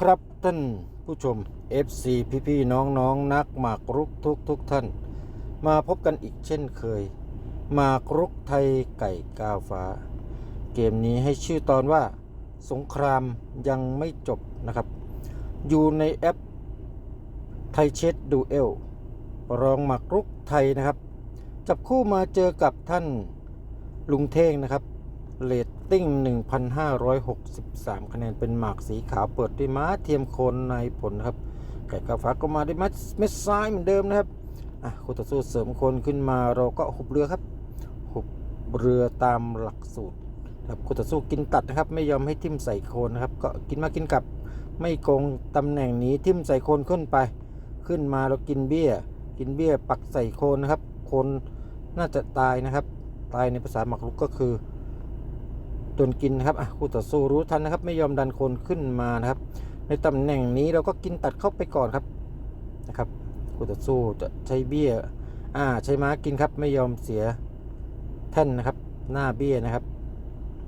ครับท่านผู้ชม FC พี่พี่น้องน้องๆนักหมากรุกทุกทุกท่าน มาพบกันอีกเช่นเคยหมากรุกไทยไก่ก้าวฟ้า เกมนี้ให้ชื่อตอนว่า สงครามยังไม่จบนะครับ อยู่ในแอปไทยเช็ดดูเอลรองหมากรุกไทยนะครับ จับคู่มาเจอกับท่านลุงเท่งนะครับ เรตติ้ง 1,563 คะแนนเป็นหมากสีขาวเปิดด้วยม้าเทียมโคนในผลครับไก่กาฟ้าก็มาด้วยม้าเม็ดซ้ายเหมือนเดิมนะครับอะคู่ต่อสู้เสริมโคนขึ้นมาเราก็หุบเรือครับ หุบเรือตามหลักสูตรครับคู่ต่อสู้กินตัดนะครับ ไม่ยอมให้ทิ่มใส่โคนนะครับ ก็กินมากินกลับ ไม่โกงตำแหน่งนี้ทิ่มใส่โคนขึ้นไป ขึ้นมาเรากินเบี้ย กินเบี้ยปักใส่โคนนะครับ โคนน่าจะตายนะครับ ตายในภาษาหมากรุกก็คือ โดนกินนะครับอะคู่ต่อสู้รู้ทันนะครับ ไม่ยอมดันคนขึ้นมานะครับ ในตำแหน่งนี้เราก็กินตัดเข้าไปก่อนครับนะครับคู่ต่อสู้จะใช้เบี้ยอ่าใช้ม้ากินครับ ไม่ยอมเสียแท่นนะครับ หน้าเบี้ยนะครับ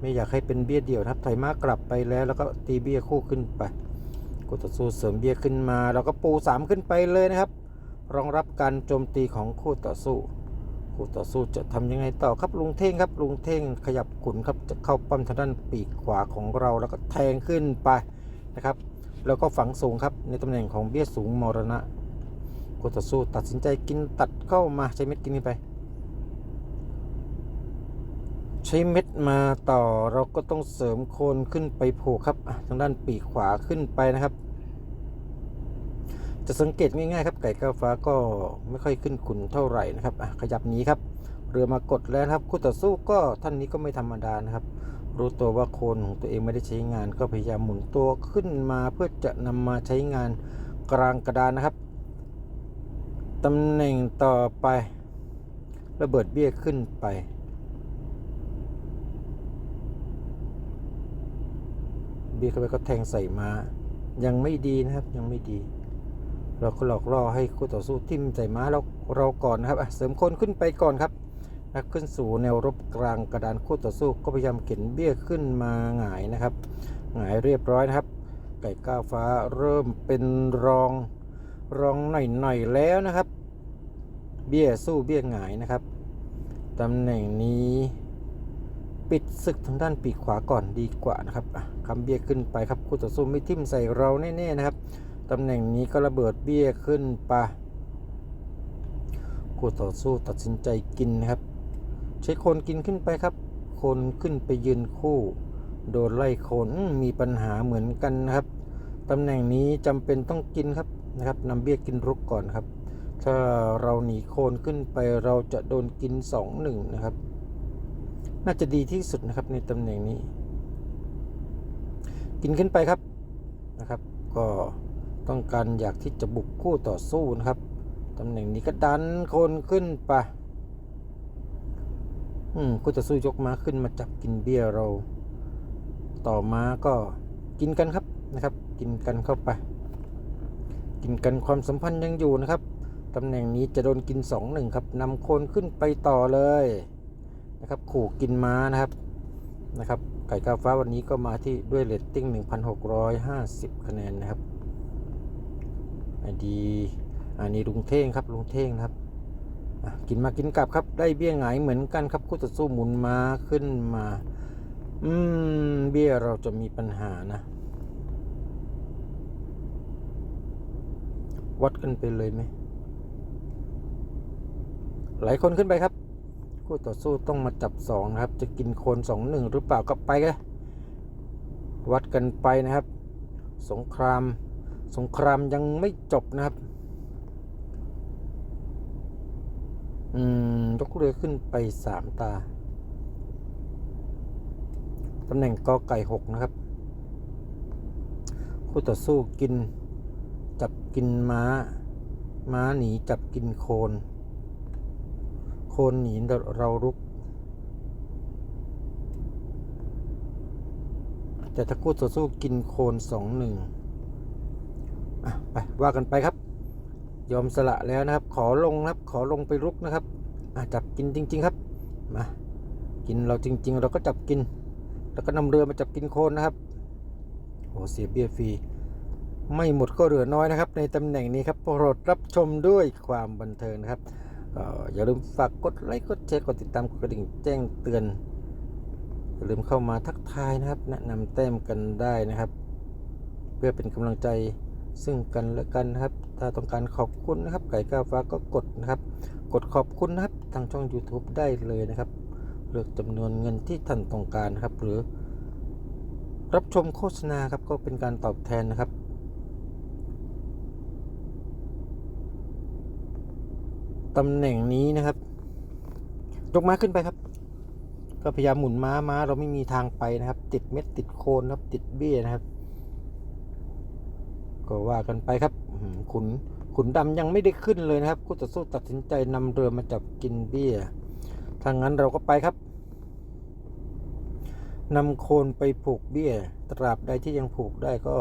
ไม่อยากให้เป็นเบี้ยเดี่ยวนะครับถอยม้ากลับไปแล้วแล้วก็ตีเบี้ยคู่ขึ้นไปคู่ต่อสู้เสริมเบี้ยขึ้นมา เราก็ปูสามขึ้นไปเลยนะครับ รองรับการโจมตีของคู่ต่อสู้ คู่ต่อสู้จะทำยังไงต่อครับลุงเท่งครับลุงเท่งขยับขุนครับจะเข้าปั้มทางด้านปีกขวาของเราแล้วก็แทงขึ้นไปนะครับแล้วก็ฝังสูงครับในตำแหน่งของเบี้ยสูงมรณะคู่ต่อสู้ตัดสินใจกินตัดเข้ามาใช้เม็ดกินไป ใช้เม็ดมาต่อเราก็ต้องเสริมโคนขึ้นไปผูกครับทางด้านปีกขวาขึ้นไปนะครับ จะสังเกตง่ายๆครับไก่ก้าฟ้าก็ไม่ค่อยขึ้นขุนเท่าไหร่นะครับขยับนี้ครับ เรือมากดแล้วครับคู่ต่อสู้ก็ท่านนี้ก็ไม่ธรรมดานะครับ รู้ตัวว่าโคนของตัวเองไม่ได้ใช้งาน ก็พยายามหมุนตัวขึ้นมาเพื่อจะนำมาใช้งานกลางกระดานนะครับตำแหน่งต่อไประเบิดเบี้ยขึ้นไปเบี้ยเข้าไปก็แทงใส่มา ยังไม่ดีนะครับยังไม่ดี เราก็หลอกล่อให้คู่ต่อสู้ทิ่มใส่ม้าเราเราก่อนนะครับอะเสริมคนขึ้นไปก่อนครับนักขึ้นสู่แนวรบกลางกระดานคู่ต่อสู้ก็พยายามเข็นเบี้ยขึ้นมาหงายนะครับหงายเรียบร้อยนะครับ ไก่ก้าวฟ้าเริ่มเป็นรองรองหน่อยๆแล้วนะครับ เบี้ยสู้เบี้ยหงายนะครับตำแหน่งนี้ปิดศึกทางด้านปีกขวาก่อนดีกว่านะครับอะคำเบี้ยขึ้นไปครับคู่ต่อสู้ไม่ทิ่มใส่เราแน่ๆนะครับ ตำแหน่งนี้ก็ระเบิดเบี้ยขึ้นไปคู่ต่อสู้ตัดสินใจกินนะครับ ใช้โคนกินขึ้นไปครับ โคนขึ้นไปยืนคู่ โดนไล่โคนมีปัญหาเหมือนกันนะครับตำแหน่งนี้จำเป็นต้องกินครับนะครับนำเบี้ยกินรุกก่อนครับ ถ้าเราหนีโคนขึ้นไปเราจะโดนกินสองหนึ่งนะครับ น่าจะดีที่สุดนะครับในตำแหน่งนี้ กินขึ้นไปครับนะครับ ก็ ต้องการอยากที่จะบุกคู่ต่อสู้นะครับตำแหน่งนี้ก็ดันคนขึ้นไปอืมคู่ต่อสู้ยกม้าขึ้นมาจับกินเบี้ยเรา ต่อมาก็กินกันครับนะครับ กินกันเข้าไป กินกันความสัมพันธ์ยังอยู่นะครับตำแหน่งนี้จะโดนกินสองหนึ่งครับนำคนขึ้นไปต่อเลยนะครับขู่กินม้านะครับนะครับไก่กาฟ้าวันนี้ก็มาที่ด้วยเรตติ้ง 1,650 คะแนนนะครับ อันดีอันนี้ลุงเท่งครับลุงเท่งครับกินมากินกลับครับได้เบี้ยหงายเหมือนกันครับคู่ต่อสู้หมุนมาขึ้นมา อืมเบี้ยเราจะมีปัญหานะ วัดกันไปเลยไหมหลายคนขึ้นไปครับ คู่ต่อสู้ต้องมาจับสองครับ จะกินโคนสองหนึ่งหรือเปล่าก็ไปกันวัดกันไปนะครับ สงคราม สงครามยังไม่จบนะครับ อืมยกเรือขึ้นไปสามตา ตำแหน่งกอไก่หกนะครับ คู่ต่อสู้กิน จับกินม้า ม้าหนีจับกินโคน โคนหนีเรารุกแต่ถ้าคู่ต่อสู้กินโคนสองหนึ่ง ไปว่ากันไปครับ ยอมสละแล้วนะครับ ขอลงนะครับ ขอลงไปรุกนะครับจับกินจริง ๆ ครับมากินเราจริง ๆ เราก็จับกิน แล้วก็นำเรือมาจับกินโคนนะครับโอ้เสียเบี้ยฟรีไม่หมดก็เหลือน้อยนะครับ ในตำแหน่งนี้ครับโปรดรับชมด้วยความบันเทิงนะครับเอ่ออย่าลืมฝากกดไลค์กดแชร์กดติดตามกดกระดิ่งแจ้งเตือนอย่าลืมเข้ามาทักทายนะครับ แนะนำแต้มกันได้นะครับ เพื่อเป็นกำลังใจ ซึ่งกันและกันนะครับ ถ้าต้องการขอบคุณนะครับ ไก่ก้าวฟ้าก็กดนะครับ กดขอบคุณนะครับทางช่อง YouTube ได้เลยนะครับ เลือกจำนวนเงินที่ท่านต้องการครับ หรือ รับชมโฆษณาครับก็เป็นการตอบแทนนะครับตำแหน่งนี้นะครับ ยกม้าขึ้นไปครับ ก็พยายามหมุนม้าม้าเราไม่มีทางไปนะครับ ติดเม็ดติดโคนครับ ติดเบี้ยนะครับ ก็ว่ากันไปครับขุนขุนดำยังไม่ได้ขึ้นเลยนะครับคู่ต่อสู้ตัดสินใจนำเรือมาจับกินเบี้ยถ้างั้นเราก็ไปครับนำโคนไปผูกเบี้ย ตราบใดที่ยังผูกได้ก็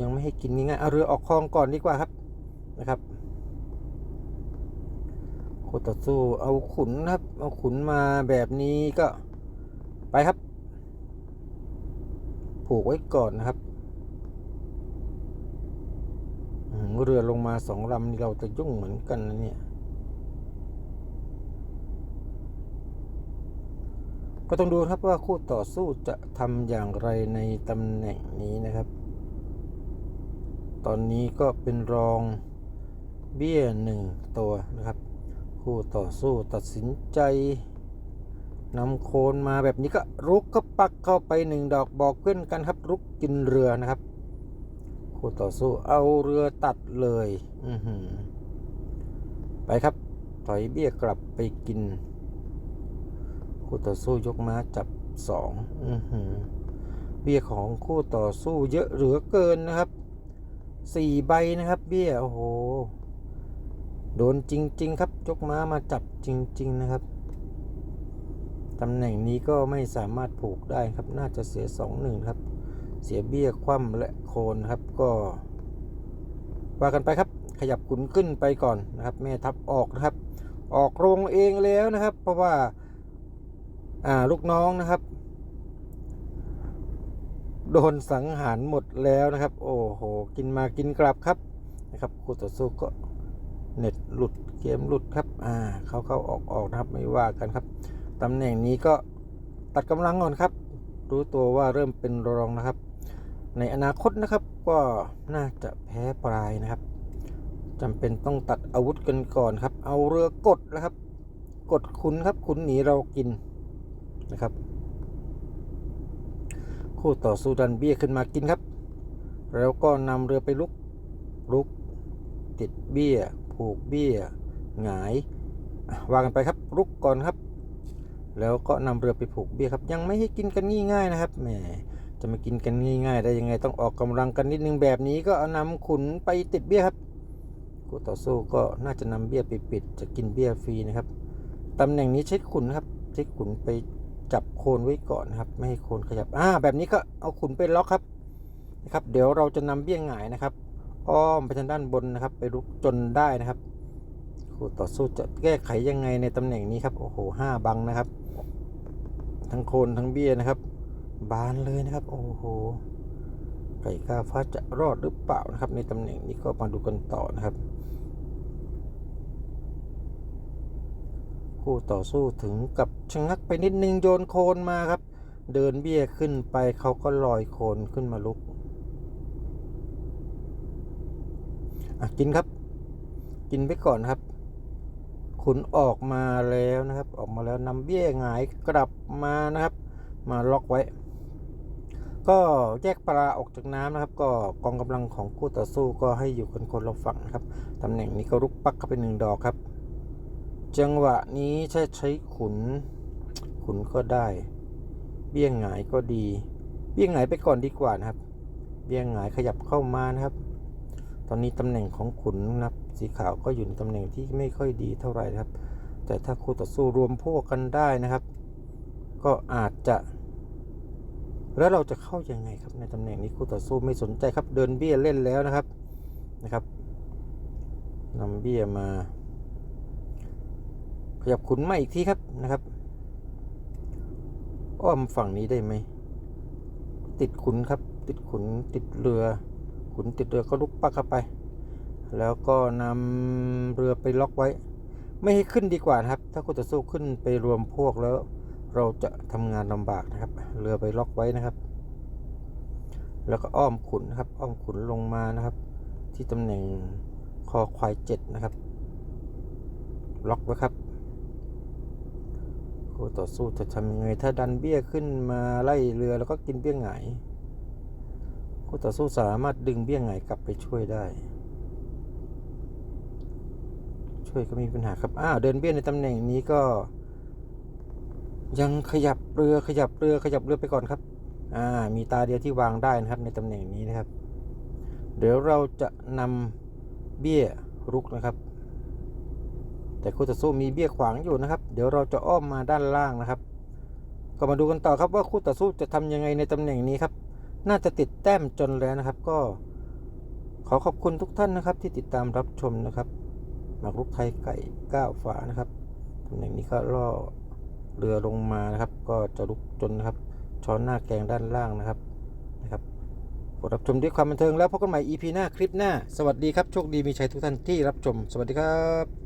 ยังไม่ให้กินง่ายๆเอาเรือออกคลองก่อนดีกว่าครับนะครับคู่ต่อสู้เอาขุนครับ เอาขุนมาแบบนี้ก็ไปครับ ผูกไว้ก่อนนะครับ อืม เรือลงมาสองลำนี่เราจะยุ่งเหมือนกันนะเนี่ยก็ต้องดูครับว่าคู่ต่อสู้จะทำอย่างไรในตำแหน่งนี้นะครับ ตอนนี้ก็เป็นรองเบี้ยหนึ่งตัวนะครับ คู่ต่อสู้ตัดสินใจนำโคนมาแบบนี้ก็รุกก็ปักเข้าไปหนึ่งดอกบอกเพื่อนกันครับ รุกกินเรือนะครับ คู่ต่อสู้เอาเรือตัดเลย อือหือไปครับ ถอยเบี้ยกลับไปกิน คู่ต่อสู้ยกม้าจับสองอือหือเบี้ยของคู่ต่อสู้เยอะเหลือเกินนะครับสี่ใบนะครับ เบี้ยโอ้โหโดนจริง ๆ ครับยกม้ามาจับจริง ๆ นะครับตำแหน่งนี้ก็ไม่สามารถผูกได้ครับ น่าจะเสียสองหนึ่งครับ เสียเบี้ยคว่ำและโคนครับก็ว่ากันไปครับขยับขุนขึ้นไปก่อนนะครับแม่ทัพออกนะครับ ออกโรงเองแล้วนะครับ เพราะว่าอ่าลูกน้องนะครับ โดนสังหารหมดแล้วนะครับ โอ้โหกินมากินกลับครับนะครับคู่ต่อสู้ก็เน็ตหลุดเกมหลุดครับอ่าเข้าเข้าออกออกนะครับไม่ว่ากันครับตำแหน่งนี้ก็ตัดกำลังก่อนครับ รู้ตัวว่าเริ่มเป็นรองนะครับ ในอนาคตนะครับก็น่าจะแพ้ปลายนะครับจำเป็นต้องตัดอาวุธกันก่อนครับ เอาเรือกดนะครับ กดขุนครับขุนหนีเรากินนะครับ คู่ต่อสู้ดันเบี้ยขึ้นมากินครับ แล้วก็นำเรือไปลุกลุก ติดเบี้ย ผูกเบี้ยหงายว่ากันไปครับลุกก่อนครับ แล้วก็นำเรือไปผูกเบี้ยครับ ยังไม่ให้กินกันง่ายๆนะครับแหม จะมากินกันง่ายๆ ได้ยังไงต้องออกกำลังกันนิดนึงแบบนี้ก็เอานำขุนไปติดเบี้ยครับคู่ต่อสู้ก็น่าจะนำเบี้ยไปปิดจะกินเบี้ยฟรีนะครับตำแหน่งนี้ใช้ขุนนะครับใช้ขุนไปจับโคนไว้ก่อนนะครับ ไม่ให้โคนขยับอ่าแบบนี้ก็เอาขุนไปล็อกครับนะครับ เดี๋ยวเราจะนำเบี้ยหงายนะครับ อ้อมไปทางด้านบนนะครับ ไปลุกจนได้นะครับคู่ต่อสู้จะแก้ไขยังไงในตำแหน่งนี้ครับ โอ้โหห้าบังนะครับ ทั้งโคนทั้งเบี้ยนะครับ บานเลยนะครับ โอ้โห ไก่กาฟ้าจะรอดหรือเปล่านะครับ ในตำแหน่งนี้ก็มาดูกันต่อนะครับคู่ต่อสู้ถึงกับชะงักไปนิดนึงโยนโคนมาครับ เดินเบี้ยขึ้นไปเขาก็ลอยโคนขึ้นมาลุกอะกินครับ กินไปก่อนครับขุนออกมาแล้วนะครับ ออกมาแล้วนำเบี้ยหงายกลับมานะครับ มาล็อกไว้ ก็แยกปลาออกจากน้ำนะครับ ก็กองกำลังของคู่ต่อสู้ก็ให้อยู่กันคนละฝั่งนะครับตำแหน่งนี้ก็รุกปักเข้าไปหนึ่งดอกครับ จังหวะนี้ใช้ใช้ขุน ขุนก็ได้ เบี้ยงหงายก็ดี เบี้ยงหงายไปก่อนดีกว่านะครับ เบี้ยงหงายขยับเข้ามานะครับ ตอนนี้ตำแหน่งของขุนนะครับสีขาวก็อยู่ในตำแหน่งที่ไม่ค่อยดีเท่าไหร่ครับ แต่ถ้าคู่ต่อสู้รวมพวกกันได้นะครับ ก็อาจจะ แล้วเราจะเข้ายังไงครับในตำแหน่งนี้คู่ต่อสู้ไม่สนใจครับ เดินเบี้ยเล่นแล้วนะครับนะครับนำเบี้ยมา ขยับขุนมาอีกทีครับนะครับอ้อมฝั่งนี้ได้ไหมติดขุนครับ ติดขุนติดเรือ ขุนติดเรือก็ลุกปักเข้าไป แล้วก็นำเรือไปล็อกไว้ ไม่ให้ขึ้นดีกว่าครับ ถ้าคู่ต่อสู้ขึ้นไปรวมพวกแล้ว เราจะทำงานลำบากนะครับ เรือไปล็อกไว้นะครับ แล้วก็อ้อมขุนนะครับ อ้อมขุนลงมานะครับ ที่ตำแหน่งคอควายเจ็ดนะครับ ล็อกไว้ครับคู่ต่อสู้จะทำยังไงถ้าดันเบี้ยขึ้นมาไล่เรือแล้วก็กินเบี้ยหงายคู่ต่อสู้สามารถดึงเบี้ยหงายกลับไปช่วยได้ ช่วยก็ม่มีปัญหาครับอ้าวเดินเบี้ยในตำแหน่งนี้ก็ ยังขยับเรือขยับเรือขยับเรือไปก่อนครับ อ่า มีตาเดียวที่วางได้นะครับ ในตำแหน่งนี้นะครับ เดี๋ยวเราจะนำเบี้ยรุกนะครับ แต่คู่ต่อสู้มีเบี้ยขวางอยู่นะครับ เดี๋ยวเราจะอ้อมมาด้านล่างนะครับ ก็มาดูกันต่อครับว่าคู่ต่อสู้จะทำยังไงในตำแหน่งนี้ครับ น่าจะติดแต้มจนแล้วนะครับ ก็ขอขอบคุณทุกท่านนะครับ ที่ติดตามรับชมนะครับหมากรุกไทยไก่ก้าวฝานะครับตำแหน่งนี้ก็ล่อ เรือลงมานะครับ ก็จะลุกจนนะครับ ช้อนหน้าแกงด้านล่างนะครับนะครับกดรับชมด้วยความบันเทิงแล้วพบกันใหม่ EP หน้าคลิปหน้า สวัสดีครับโชคดีมีชัยทุกท่านที่รับชม สวัสดีครับ